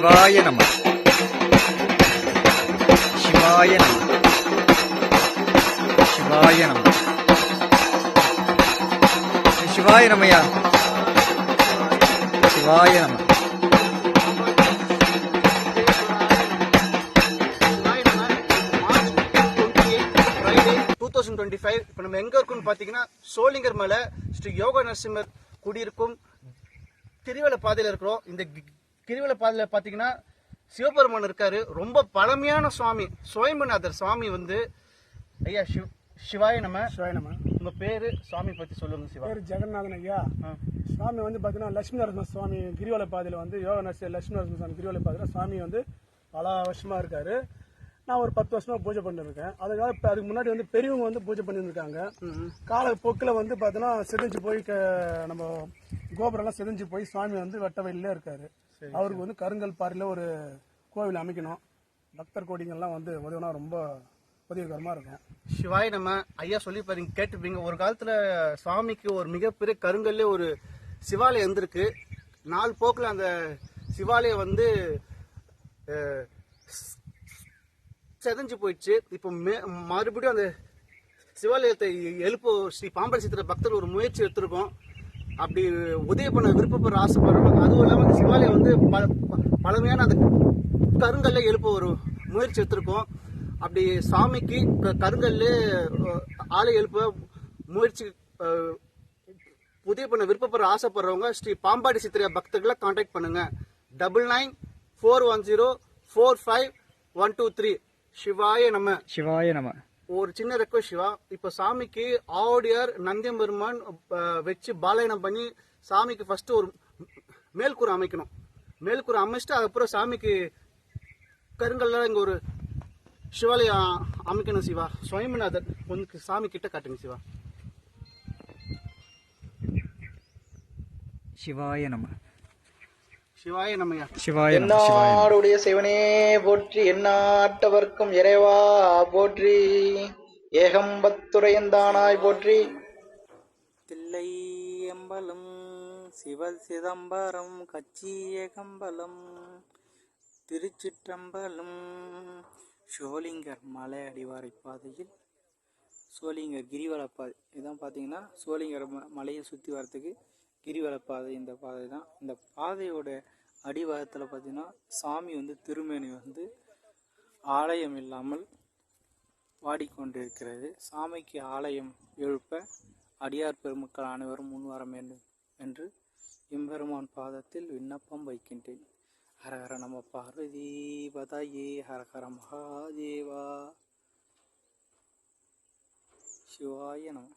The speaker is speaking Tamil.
சிவாய நம. சிவாய நம. சிவாய நம. சிவாய நமயா? சிவாய நம. டூ தௌசண்ட் டுவெண்ட்டி ஃபைவ் இப்போ நம்ம எங்கே இருக்கும்னு பார்த்தீங்கன்னா சோளிங்கர் மலை ஸ்ரீ யோக நரசிம்மர் குடியிருக்கும் கிரிவல பாதையில் இருக்கிறோம். இந்த கி- கிரிவல பாதையில் பார்த்தீங்கன்னா சிவபெருமான் இருக்காரு. ரொம்ப பழமையான சுவாமி சுயம்புநாதர் சுவாமி வந்து ஐயா சிவ சிவாய நம்ம சிவாய நம்ம உங்க பேரு சுவாமி பத்தி சொல்லுங்க சிவா. பேர் ஜெகநாதன் ஐயா. சுவாமி வந்து பார்த்தீங்கன்னா லட்சுமி நரசிம்ம சுவாமி. கிரிவல பாதையில் வந்து யோக நரசி லட்சுமி நரசிம்ம சுவாமி. கிரிவல பாதையில் சுவாமி வந்து பல வருஷமா இருக்காரு. நான் ஒரு பத்து வருஷமா பூஜை பண்ணிருக்கேன். அதுக்காக இப்போ அதுக்கு முன்னாடி வந்து பெரியவங்க வந்து பூஜை பண்ணியிருக்காங்க காலப்போக்கில் வந்து பார்த்தீங்கன்னா செதிஞ்சு போய் க- நம்ம கோபுரம்லாம் செதிஞ்சு போய் சுவாமி வந்து வெட்ட வயலில் இருக்காரு அவருக்கு வந்து கருங்கல் பாறையில் ஒரு கோவில் அமைக்கணும். பக்தர் கோடிங்கள்லாம் வந்து உதவினா ரொம்ப உதவிகரமாக இருக்கும். சிவாய நம்ம ஐயா சொல்லி பாருங்க கேட்டுப்பீங்க ஒரு காலத்துல சுவாமிக்கு ஒரு மிகப்பெரிய கருங்கல்ல ஒரு சிவாலயம் இருந்திருக்கு. நாள் போக்குல அந்த சிவாலயம் வந்து செதஞ்சு போயிடுச்சு. இப்போ மே- மறுபடியும் அந்த சிவாலயத்தை எழுப்ப ஸ்ரீ பாம்பன் சித்திர பக்தர் ஒரு முயற்சி எடுத்திருக்கோம். அப்படி உதவி பண்ண விருப்பப்படுற ஆசைப்படுறவங்க அதுவும் இல்லாமல் அந்த சிவாலயம் வந்து ப- பழமையான அந்த கருங்கல்ல எழுப்ப ஒரு முயற்சி எடுத்திருக்கோம். அப்படி சாமிக்கு கருங்கல்ல ஆலை எழுப்ப முயற்சி உதவி பண்ண விருப்பப்படுற ஆசைப்படுறவங்க ஸ்ரீ பாம்பாடி சித்திரை பக்தர்களை காண்டாக்ட் பண்ணுங்க. Double nine four one zero four five one two three. சிவாய நம்ம சிவாய நம. ஒரு சின்ன ரெக்வஸ்ட் சிவா. இப்போ சாமிக்கு ஆவுடையார் நந்தியம்பெருமான் வச்சு பாலயனம் பண்ணி சாமிக்கு ஃபர்ஸ்ட் ஒரு மேல்கூரை அமைக்கணும். மேல்கூரை அமைச்சிட்டு அதுக்கப்புறம் சாமிக்கு கருங்கல்ல இங்க ஒரு சிவாலயம் அமைக்கணும் சிவா. சுயம்புநாதர் கொஞ்சம் சாமி கிட்ட காட்டுங்க சிவா. சிவாய நம. சிவாய நம்மையா சிவாய நம சிவாய நம என்னாடுடைய சிவனே போற்றி எந்நாட்டவர்க்கும் இறைவா போற்றி. ஏகம்பத்துரையந்தானாய் போற்றி. தில்லை எம்பலம் சிவ சிதம்பரம் கச்சி ஏகம்பலம் திருச்சிற்றம்பலம் சோளிங்கர் மலை அடிவாரை பாதையில் சோளிங்கர் கிரிவல பாதை. இதான் பார்த்தீங்கன்னா சோளிங்கர் மலையை சுற்றி வரத்துக்கு கிரிவல பாதை இந்த பாதை தான். இந்த பாதையோட அடிவாரத்தில் பார்த்தீங்கன்னா சாமி வந்து திருமேனி வந்து ஆலயம் இல்லாமல் வாடிக்கொண்டிருக்கிறது. சாமிக்கு ஆலயம் எழுப்ப அடியார் பெருமக்கள் அனைவரும் முன்வர வேண்டும் என்று எம்பெருமான் பாதத்தில் விண்ணப்பம் வைக்கின்றேன். ஹரஹர நம பார்வதி பதாயே ஹரஹர மகாதேவா. சிவாய நம.